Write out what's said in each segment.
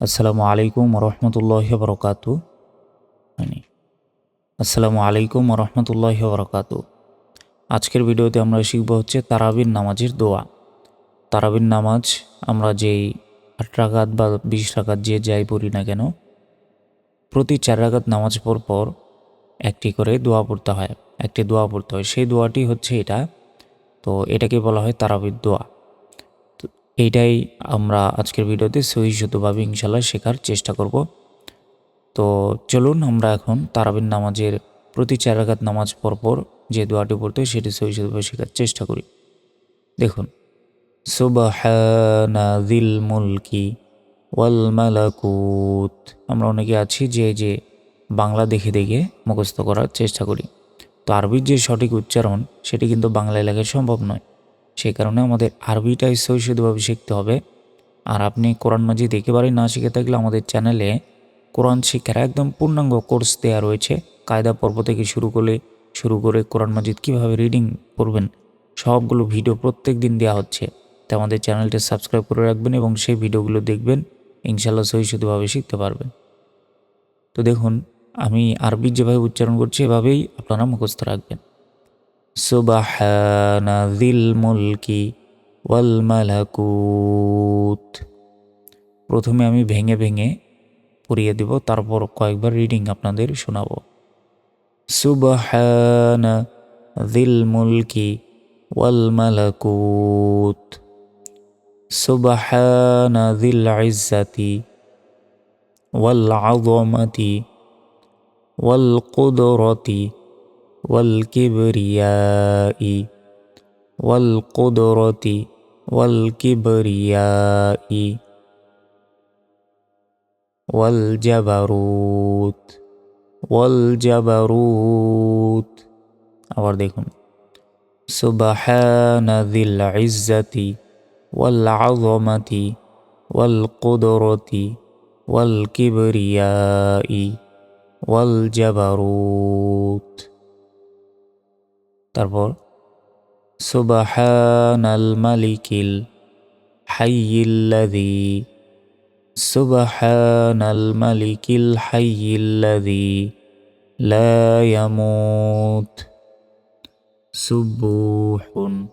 আসসালামু আলাইকুম রহমতুল্লাহ বরকাত আসসালামু আলাইকুম রহমতুল্লাহ বরকাত আজকের ভিডিওতে আমরা শিখব হচ্ছে তারাবিন নামাজের দোয়া। তারাবিন নামাজ আমরা যেই আট রাকাত বা বিশ রাকাত যে যাই পড়ি না কেন, প্রতি চার রাকাত নামাজ পর পর একটি করে দোয়া পড়তে হয়, একটি দোয়া পড়তে হয়। সেই দোয়াটি হচ্ছে এটা। তো এটাকে বলা হয় তারাবির দোয়া। এইটাই আমরা আজকের ভিডিওতে সহি শুদ্ধভাবে ইনশাল্লাহ শেখার চেষ্টা করব। তো চলুন আমরা এখন তারাবিন নামাজের প্রতি চার রাগাত নামাজ পরপর যে দোয়াটি পড়তে হয় সেটি সহি শুদ্ধভাবে শেখার চেষ্টা করি। দেখুন, সুবাহানা দিল মুলকি ওয়াল মালাকুত। আমরা অনেকে আছি যে যে বাংলা দেখে দেখে মুখস্থ করার চেষ্টা করি। তো আরবির যে সঠিক উচ্চারণ সেটি কিন্তু বাংলায় লেখা সম্ভব নয়। সেই কারণে আমাদের আরবিটাই সহিষ্ণুভাবে শিখতে হবে। আর আপনি কোরআন মাজিদ একেবারেই না শিখে থাকলে আমাদের চ্যানেলে কোরআন শিক্ষার একদম পূর্ণাঙ্গ কোর্স দেওয়া রয়েছে। কায়দা পর্ব থেকে শুরু করে শুরু করে কোরআন মাজিদ কীভাবে রিডিং করবেন সবগুলো ভিডিও প্রত্যেক দিন দেওয়া হচ্ছে। তো আমাদের চ্যানেলটি সাবস্ক্রাইব করে রাখবেন এবং সেই ভিডিওগুলো দেখবেন ইনশাল্লাহ সহিষ্ণুভাবে শিখতে পারবেন। তো দেখুন, আমি আরবির যেভাবে উচ্চারণ করছি, এভাবেই আপনারা মুখস্থ রাখবেন। সুবাহানা দিল মুলকি ওয়াল মালাকুত। প্রথমে আমি ভেঙে ভেঙে পড়িয়ে দেব, তারপর কয়েকবার রিডিং আপনাদের শোনাব। সুবাহানা দিল মুলকি ওয়াল মালাকুত। সুবাহানা দিল ইজ্জাতি ওয়াল আযমাতি ওয়াল কুদরতি والكبرياء والقدرة والكبرياء والجبروت والجبروت আবার দেখুন سبحان ذي العزة والعظمة والقدرة والكبرياء والجبروت তারপর, সুবাহানাল মালিকিল হাইয়িল্লাযী সুবাহানাল মালিকিল হাইয়িল্লাযী লা ইয়ামুত, সুবুহুন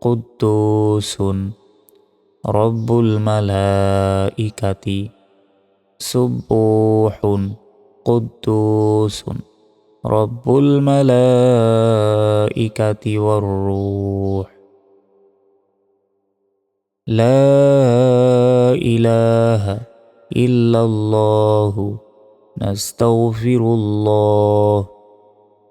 কুদ্দুসুন রব্বুল মালাইকাতি, সুবুহুন কুদ্দুসুন رب الملائكة والروح. لا إله إلا الله. نستغفر الله.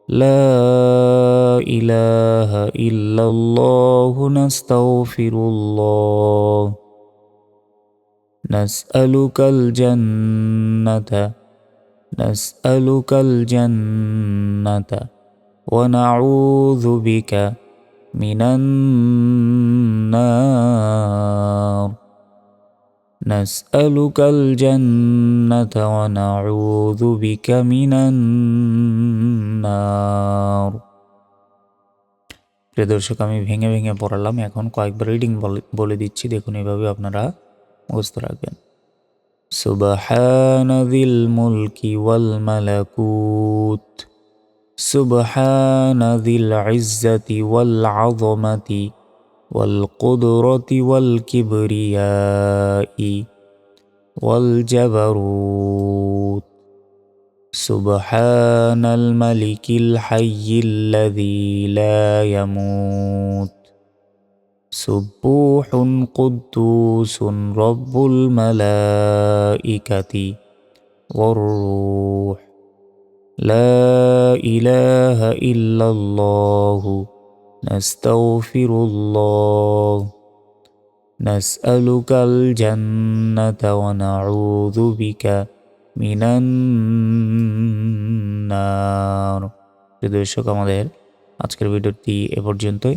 لا إله إلا الله. نستغفر الله. نسألك الجنة نسألك الجنة ونعوذ بك من النار نسألك الجنة ونعوذ بك من النار প্রিয় দর্শক আমি ভেঙে ভেঙে পড়ালাম এখন কয়েকবার রিডিং বলে দিচ্ছি দেখুন এভাবে আপনারা মুখস্থ রাখবেন سبحان ذي الملك والملكوت. سبحان ذي العزة والعظمة والقدرة والكبرياء والجبروت. سبحان الملك الحي الذي لا يموت. سبوح قدوس رب الملائكة والروح لا إله إلا الله نستغفر الله نسألك الجنة ونعوذ بك من النار দর্শক আমাদের আজকের ভিডিওটি এ পর্যন্তই